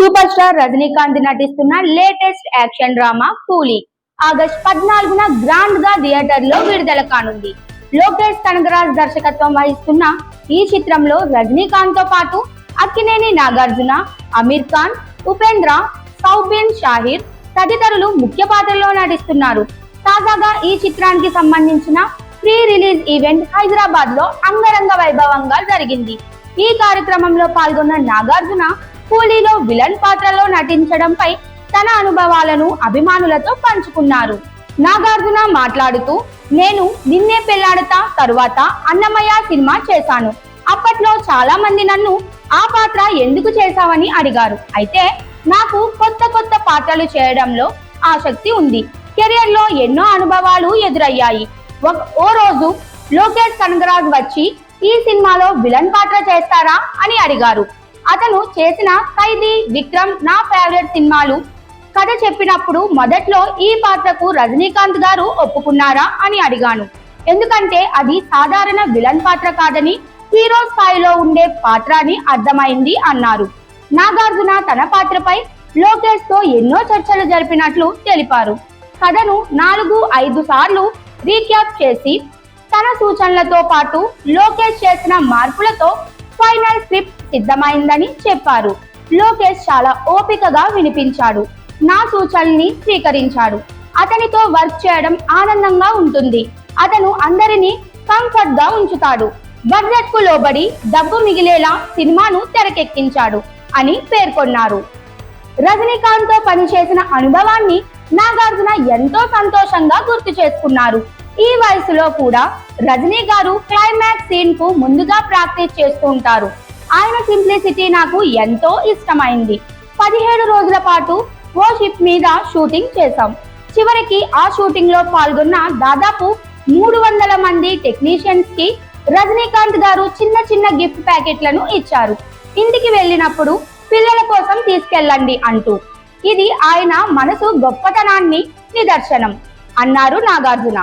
Super star Rajinikanth నటిస్తున్న latest action drama Coolie. August పద్నాలుగున గ్రాండ్గా థియేటర్లో విడుదల కానుంది. లోకేష్ కనగరాజ్ దర్శకత్వం వహిస్తున్న ఈ చిత్రంలో రజనీకాంత్తో పాటు అక్కినేని నాగార్జున అమీర్ ఖాన్ ఉపేంద్ర సౌబిన్ షాహిర్ తదితరులు ముఖ్య పాత్రలో నటిస్తున్నారు. తాజాగా ఈ చిత్రానికి సంబంధించిన ప్రీ రిలీజ్ ఈవెంట్ హైదరాబాద్లో అంగరంగ వైభవంగా జరిగింది. ఈ కార్యక్రమంలో పాల్గొన్న నాగార్జున కూలీలో విలన్ పాత్రలో నటించడంపై తన అనుభవాలను అభిమానులతో పంచుకున్నారు. నాగార్జున మాట్లాడుతూ నేను నిన్నే పెళ్ళాడతా తరువాత అన్నమయ్య సినిమా చేశాను. అప్పట్లో చాలా మంది నన్ను ఆ పాత్ర ఎందుకు చేశావని అడిగారు. అయితే నాకు కొత్త కొత్త పాత్రలు చేయడంలో ఆసక్తి ఉంది. కెరియర్లో ఎన్నో అనుభవాలు ఎదురయ్యాయి. ఓ రోజు లోకేష్ కనగరాజ్ వచ్చి ఈ సినిమాలో విలన్ పాత్ర చేస్తారా? అని అడిగారు. అతను చేసిన ఖైదీ విక్రమ్ నా ఫేవరెట్ సినిమాలు. కథ చెప్పినప్పుడు మొదట్లో ఈ పాత్రకు రజనీకాంత్ గారు ఒప్పుకున్నారా అని అడిగాను. ఎందుకంటే అది సాధారణ విలన్ పాత్ర కాదని హీరో స్థాయిలో ఉండే పాత్ర అని అర్థమైంది అన్నారు. నాగార్జున తన పాత్రపై లోకేష్తో ఎన్నో చర్చలు జరిపినట్లు తెలిపారు. కథను నాలుగు ఐదు సార్లు రీక్యాప్ చేసి తన సూచనలతో పాటు లోకేష్ చేసిన మార్పులతో సిద్ధమైందని చెప్పారు. లోకేష్ చాలా ఓపికగా వినిపించాడు. నా సూచనల్ని స్వీకరించాడు. అతనితో వర్క్ చేయడం ఆనందంగా ఉంటుంది. అతను అందరినీ కంఫర్ట్గా ఉంచుతాడు. బడ్జెట్కు లోబడి డబ్బు మిగిలేలా సినిమాను తెరకెక్కించాడు అని పేర్కొన్నారు. రజనీకాంత్తో పనిచేసిన అనుభవాన్ని నాగార్జున ఎంతో సంతోషంగా గుర్తు చేసుకున్నారు. ఈ వయసులో కూడా రజనీ గారు క్లైమాక్స్ సీన్కు ముందుగా ప్రాక్టీస్ చేస్తూ ఉంటారు. ఆయన సింప్లిసిటీ నాకు ఎంతో ఇష్టమైంది. పదిహేడు రోజుల పాటు ఓ షిప్ మీద షూటింగ్ చేశాం. చివరికి ఆ షూటింగ్లో పాల్గొన్న దాదాపు మూడు వందల మంది టెక్నీషియన్స్కి రజనీకాంత్ గారు చిన్న చిన్న గిఫ్ట్ ప్యాకెట్లను ఇచ్చారు. ఇంటికి వెళ్ళినప్పుడు పిల్లల కోసం తీసుకెళ్ళండి అంటూ. ఇది ఆయన మనసు గొప్పతనాన్ని నిదర్శనం అన్నారు నాగార్జున.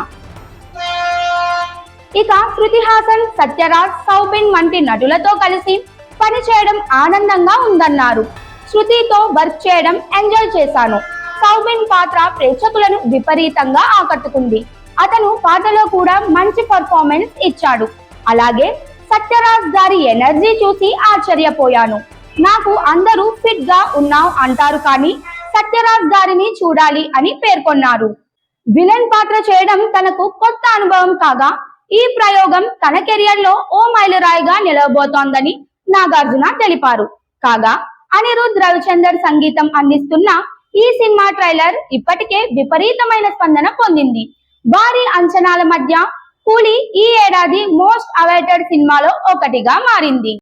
ఇక శృతి హాసన్ సత్యరాజ్ సౌబిన్ వంటి నటులతో కలిసి పని చేయడం ఆనందంగా ఉందన్నారు. శృతితో వర్క్ చేయడం ఎంజాయ్ చేశాను. సౌబిన్ పాత్ర ప్రేక్షకులను విపరీతంగా ఆకట్టుకుంది. అతను పాటలో కూడా మంచి పర్ఫార్మెన్స్ ఇచ్చాడు. అలాగే సత్యరాజ్ గారి ఎనర్జీ చూసి ఆశ్చర్యపోయాను. నాకు అందరూ ఫిట్గా ఉన్నావు అంటారు కానీ సత్యరాజ్ గారిని చూడాలి అని పేర్కొన్నారు. విలన్ పాత్ర చేయడం తనకు కొత్త అనుభవం కాగా ఈ ప్రయోగం తన కెరియర్లో ఓ మైలురాయిగా నిలవబోతోందని నాగార్జున తెలిపారు. కాగా అనిరుద్ రవిచందర్ సంగీతం అందిస్తున్న ఈ సినిమా ట్రైలర్ ఇప్పటికే విపరీతమైన స్పందన పొందింది. భారీ అంచనాల మధ్య కూలీ ఈ ఏడాది మోస్ట్ అవైటెడ్ సినిమాలో ఒకటిగా మారింది.